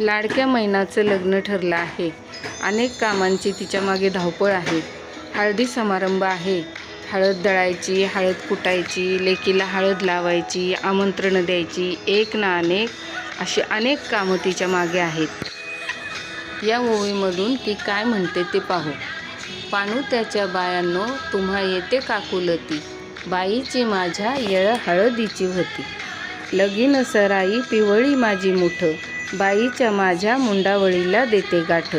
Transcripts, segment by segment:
लाडक्या महिनाचं लग्न ठरलं आहे. अनेक कामांची तिच्यामागे धावपळ आहे. हळदी समारंभ आहे. हळद दळायची हळद कुटायची लेकीला हळद लावायची आमंत्रणं द्यायची एक ना अनेक अशी अनेक कामं तिच्यामागे आहेत. या ओळीमधून ती काय म्हणते ते पाहू. पाणू त्याच्या बायांनो तुम्हा येते काकुलती बाईची माझ्या येळ हळदीची होती लगीन सराई पिवळी माझी मुठं. बाईच्या माझ्या मुंडावळीला देते गाठ.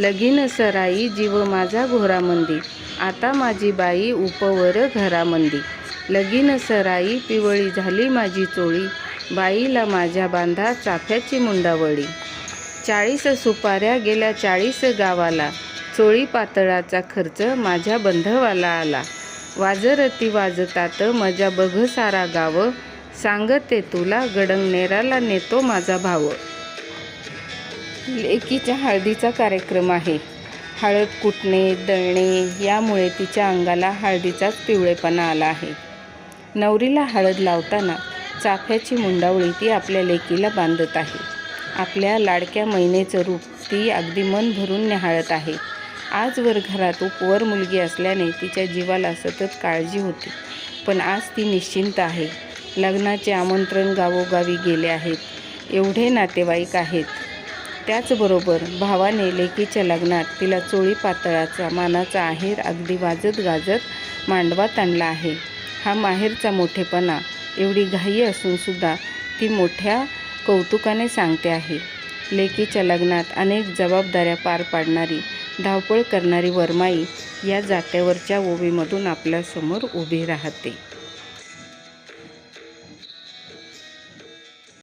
लगीन सराई जीव माझा घोरामंदी. आता माझी बाई उपवर घरामंदी. लगीन सराई पिवळी झाली माझी चोळी. बाईला माझ्या बांधा चाफ्याची मुंडावळी. चाळीस सुपाऱ्या गेल्या चाळीस गावाला. चोळी पातळाचा खर्च माझ्या बंधवाला आला. वाजरती वाजतात मजा बघ सारा गाव. सांगते तुला गडंगनेराला नेतो माझा भाव. लेकीच्या हळदीचा कार्यक्रम आहे. हळद कुटणे दळणे यामुळे तिच्या अंगाला हळदीचाच पिवळेपणा आला आहे. नवरीला हळद लावताना चाफ्याची मुंडावळी ती आपल्या लेकीला बांधत आहे. आपल्या लाडक्या महिनेचं रूप ती अगदी मन भरून निहाळत आहे. आजवर घरात उपवर मुलगी असल्याने तिच्या जीवाला सतत काळजी होती. पण आज ती निश्चिंत आहे. लग्नाचे आमंत्रण गावोगावी गेले आहेत. एवढे नातेवाईक आहेत. त्याचबरोबर भावाने लेकीच्या लग्नात तिला चोळी पातळाचा मानाचा आहेर अगदी वाजत गाजत मांडवात आणला आहे. हा माहेरचा मोठेपणा एवढी घाई असूनसुद्धा ती मोठ्या कौतुकाने सांगते आहे. लेकीच्या लग्नात अनेक जबाबदाऱ्या पार पाडणारी धावपळ करणारी वरमाई या जात्यावरच्या ओवीमधून आपल्यासमोर उभी राहते.